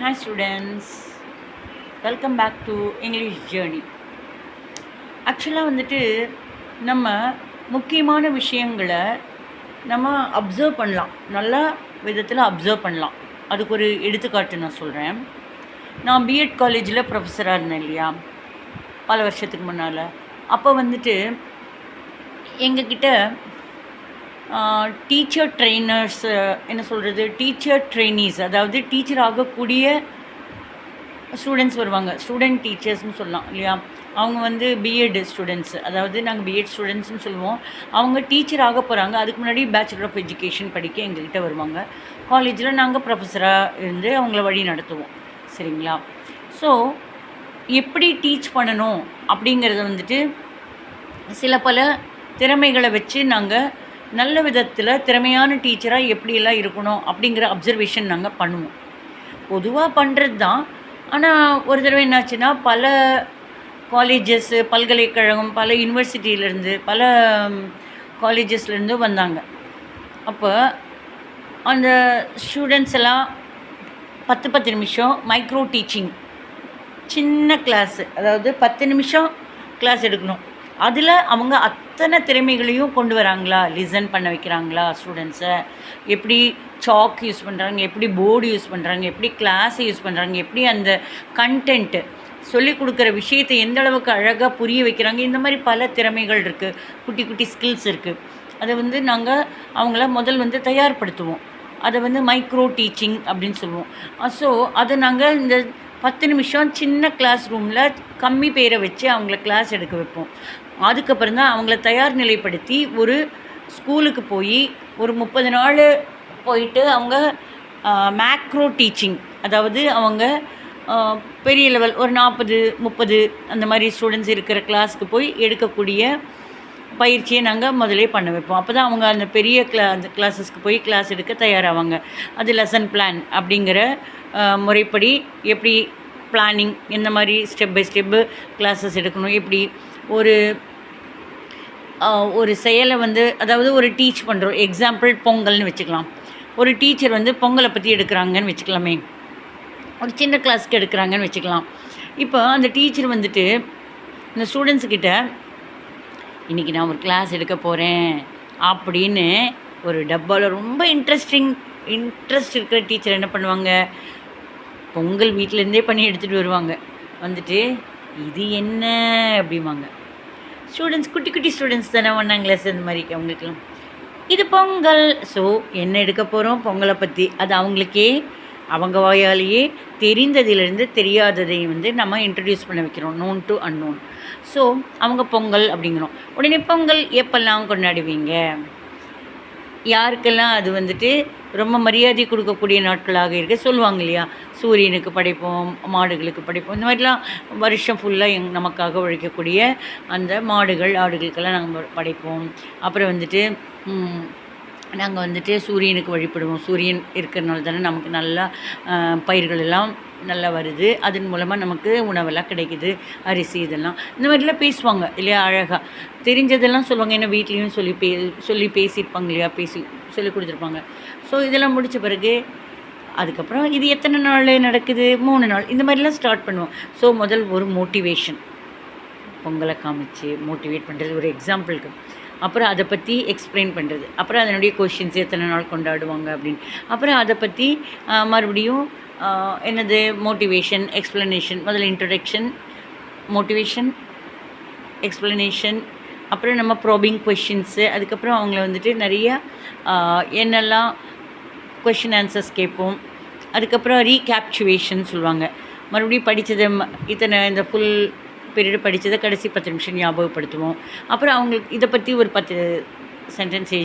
Hi students welcome back to English journey ஆக்சுவலாக வந்துட்டு நம்ம முக்கியமான விஷயங்களை நம்ம அப்சர்வ் பண்ணலாம். நல்ல விதத்தில் அப்சர்வ் பண்ணலாம். அதுக்கு ஒரு எடுத்துக்காட்டு நான் சொல்கிறேன் நான் பிஎட் காலேஜில் ப்ரொஃபஸராக இருந்தேன் இல்லையா? பல வருஷத்துக்கு முன்னால். அப்போ வந்துட்டு எங்ககிட்ட டீச்சர் ட்ரெயினர்ஸ் என்ன சொல்கிறது டீச்சர் ட்ரெயினிஸ் அதாவது டீச்சர் ஆகக்கூடிய ஸ்டூடெண்ட்ஸ் வருவாங்க. ஸ்டூடெண்ட் டீச்சர்ஸ்னு சொல்லலாம் இல்லையா? அவங்க வந்து பிஎட் ஸ்டூடெண்ட்ஸ் அதாவது நாங்கள் பிஎட் ஸ்டூடெண்ட்ஸ்னு சொல்லுவோம். அவங்க டீச்சர் ஆக போகிறாங்க அதுக்கு முன்னாடி பேச்சுலர் ஆஃப் எஜுகேஷன் படிக்க எங்கள்கிட்ட வருவாங்க. காலேஜில் நாங்கள் ப்ரொஃபஸராக இருந்து அவங்கள வழி நடத்துவோம். சரிங்களா? ஸோ எப்படி டீச் பண்ணணும் அப்படிங்கிறத வந்துட்டு சில பல திறமைகளை வச்சு நாங்கள் நல்ல விதத்தில் திறமையான டீச்சராக எப்படியெல்லாம் இருக்கணும் அப்படிங்கிற அப்சர்வேஷன் நாங்கள் பண்ணுவோம். பொதுவாக பண்ணுறது தான் ஆனால் ஒரு தடவை என்னாச்சுன்னா பல காலேஜஸ்ஸு பல்கலைக்கழகம் பல யூனிவர்சிட்டியிலேருந்து பல காலேஜஸ்லேருந்து வந்தாங்க. அப்போ அந்த ஸ்டூடெண்ட்ஸ் எல்லாம் பத்து பத்து நிமிஷம் மைக்ரோ டீச்சிங் சின்ன கிளாஸு அதாவது பத்து நிமிஷம் கிளாஸ் எடுக்கணும். அதில் அவங்க அத்தனை திறமைகளையும் கொண்டு வராங்களா? லிசன் பண்ண வைக்கிறாங்களா ஸ்டூடெண்ட்ஸை எப்படி சாக் யூஸ் பண்ணுறாங்க எப்படி போர்டு யூஸ் பண்ணுறாங்க எப்படி கிளாஸ் யூஸ் பண்ணுறாங்க எப்படி அந்த கண்டென்ட்டு சொல்லி கொடுக்குற விஷயத்தை எந்த அளவுக்கு அழகாக புரிய வைக்கிறாங்க? இந்த மாதிரி பல திறமைகள் இருக்குது குட்டி குட்டி ஸ்கில்ஸ் இருக்குது அதை வந்து நாங்கள் அவங்கள முதல் வந்து தயார்படுத்துவோம். அதை வந்து மைக்ரோ டீச்சிங் அப்படின்னு சொல்லுவோம். ஸோ அதை நாங்கள் இந்த பத்து நிமிஷம் சின்ன கிளாஸ் ரூமில் கம்மி பேரை வச்சு அவங்கள கிளாஸ் எடுக்க வைப்போம். அதுக்கப்புறம் தான் அவங்கள தயார் நிலைப்படுத்தி ஒரு ஸ்கூலுக்கு போய் ஒரு முப்பது நாள் போயிட்டு அவங்க மேக்ரோ டீச்சிங் அதாவது அவங்க பெரிய லெவல் ஒரு நாற்பது முப்பது அந்த மாதிரி ஸ்டூடெண்ட்ஸ் இருக்கிற கிளாஸ்க்கு போய் எடுக்கக்கூடிய பயிற்சியை நாங்கள் முதலே பண்ண வைப்போம். அப்போ தான் அவங்க அந்த பெரிய கிளா அந்த கிளாஸஸ்க்கு போய் கிளாஸ் எடுக்க தயாராவாங்க. அது லெசன் பிளான் அப்படிங்கிற முறைப்படி எப்படி பிளானிங் எந்த மாதிரி ஸ்டெப் பை ஸ்டெப்பு கிளாஸஸ் எடுக்கணும். எப்படி ஒரு ஒரு செயலை வந்து அதாவது ஒரு டீச் பண்ணுறோம் எக்ஸாம்பிள் பொங்கல்னு வச்சுக்கலாம். ஒரு டீச்சர் வந்து பொங்கலை பற்றி எடுக்கிறாங்கன்னு வச்சுக்கலாமே. ஒரு சின்ன கிளாஸ்க்கு எடுக்கிறாங்கன்னு வச்சுக்கலாம். இப்போ அந்த டீச்சர் வந்துட்டு இந்த ஸ்டூடெண்ட்ஸுக்கிட்ட இன்றைக்கி நான் ஒரு கிளாஸ் எடுக்க போகிறேன் அப்படின்னு ஒரு டப்பாவில் ரொம்ப இன்ட்ரெஸ்டிங் இன்ட்ரெஸ்ட் இருக்கிற டீச்சர் என்ன பண்ணுவாங்க? பொங்கல் வீட்டிலேருந்தே பண்ணி எடுத்துகிட்டு வருவாங்க. வந்துட்டு இது என்ன? அப்படிம்பாங்க. ஸ்டூடெண்ட்ஸ் குட்டி குட்டி ஸ்டூடெண்ட்ஸ் தானே ஒன்றாம் கிளாஸ் இந்த மாதிரி அவங்களுக்குலாம் இது பொங்கல். ஸோ என்ன எடுக்க போகிறோம் பொங்கலை பற்றி அது அவங்களுக்கே அவங்க வாயாலேயே தெரிந்ததிலிருந்து தெரியாததை வந்து நம்ம இன்ட்ரடியூஸ் பண்ண வைக்கிறோம். நோன் டு அன்னோன் ஸோ அவங்க பொங்கல் அப்படிங்கிறோம். உடனே பொங்கல் எப்பெல்லாம் கொண்டாடுவீங்க? யாருக்கெல்லாம் அது வந்துட்டு ரொம்ப மரியாதை கொடுக்கக்கூடிய நாட்களாக இருக்க சொல்லுவாங்க இல்லையா? சூரியனுக்கு படைப்போம் மாடுகளுக்கு படைப்போம். இந்த மாதிரிலாம் வருஷம் ஃபுல்லாக எங் நமக்காக உழைக்கக்கூடிய அந்த மாடுகள் ஆடுகளுக்கெல்லாம் நாங்கள் படைப்போம். அப்புறம் வந்துட்டு நாங்கள் வந்துட்டு சூரியனுக்கு வழிபடுவோம். சூரியன் இருக்கிறனால தானே நமக்கு நல்லா பயிர்கள் எல்லாம் நல்லா வருது. அதன் மூலமாக நமக்கு உணவெல்லாம் கிடைக்குது. அரிசி இதெல்லாம். இந்த மாதிரிலாம் பேசுவாங்க இல்லையா அழகாக தெரிஞ்சதெல்லாம் சொல்லுவாங்க. ஏன்னா வீட்லேயும் சொல்லி பே சொல்லி பேசியிருப்பாங்க இல்லையா பேசி சொல்லி கொடுத்துருப்பாங்க. ஸோ இதெல்லாம் முடித்த பிறகு அதுக்கப்புறம் இது எத்தனை நாள் நடக்குது? மூணு நாள். இந்த மாதிரிலாம் ஸ்டார்ட் பண்ணுவோம். ஸோ முதல் ஒரு மோட்டிவேஷன் பொங்கலை காமிச்சு மோட்டிவேட் பண்ணுறது ஒரு எக்ஸாம்பிளுக்கு அப்புறம் அதை பற்றி எக்ஸ்பிளைன் பண்ணுறது அப்புறம் அதனுடைய கொஷின்ஸ் எத்தனை நாள் கொண்டாடுவாங்க அப்படின்னு. அப்புறம் அதை பற்றி மறுபடியும் என்னது மோட்டிவேஷன் எக்ஸ்ப்ளனேஷன் முதல்ல இன்ட்ரடக்ஷன் மோட்டிவேஷன் எக்ஸ்ப்ளனேஷன் அப்புறம் நம்ம ப்ராபிங் கொஷின்ஸு அதுக்கப்புறம் அவங்கள வந்துட்டு நிறைய என்னெல்லாம் கொஷின் ஆன்சர்ஸ் கேட்போம். அதுக்கப்புறம் ரீகேப்சுவேஷன் சொல்லுவாங்க. மறுபடியும் படித்ததை இத்தனை இந்த ஃபுல் பீரியட் படித்ததை கடைசி பத்து நிமிஷம் ஞாபகப்படுத்துவோம். அப்புறம் அவங்களுக்கு இதை பற்றி ஒரு பத்து சென்டென்ஸ்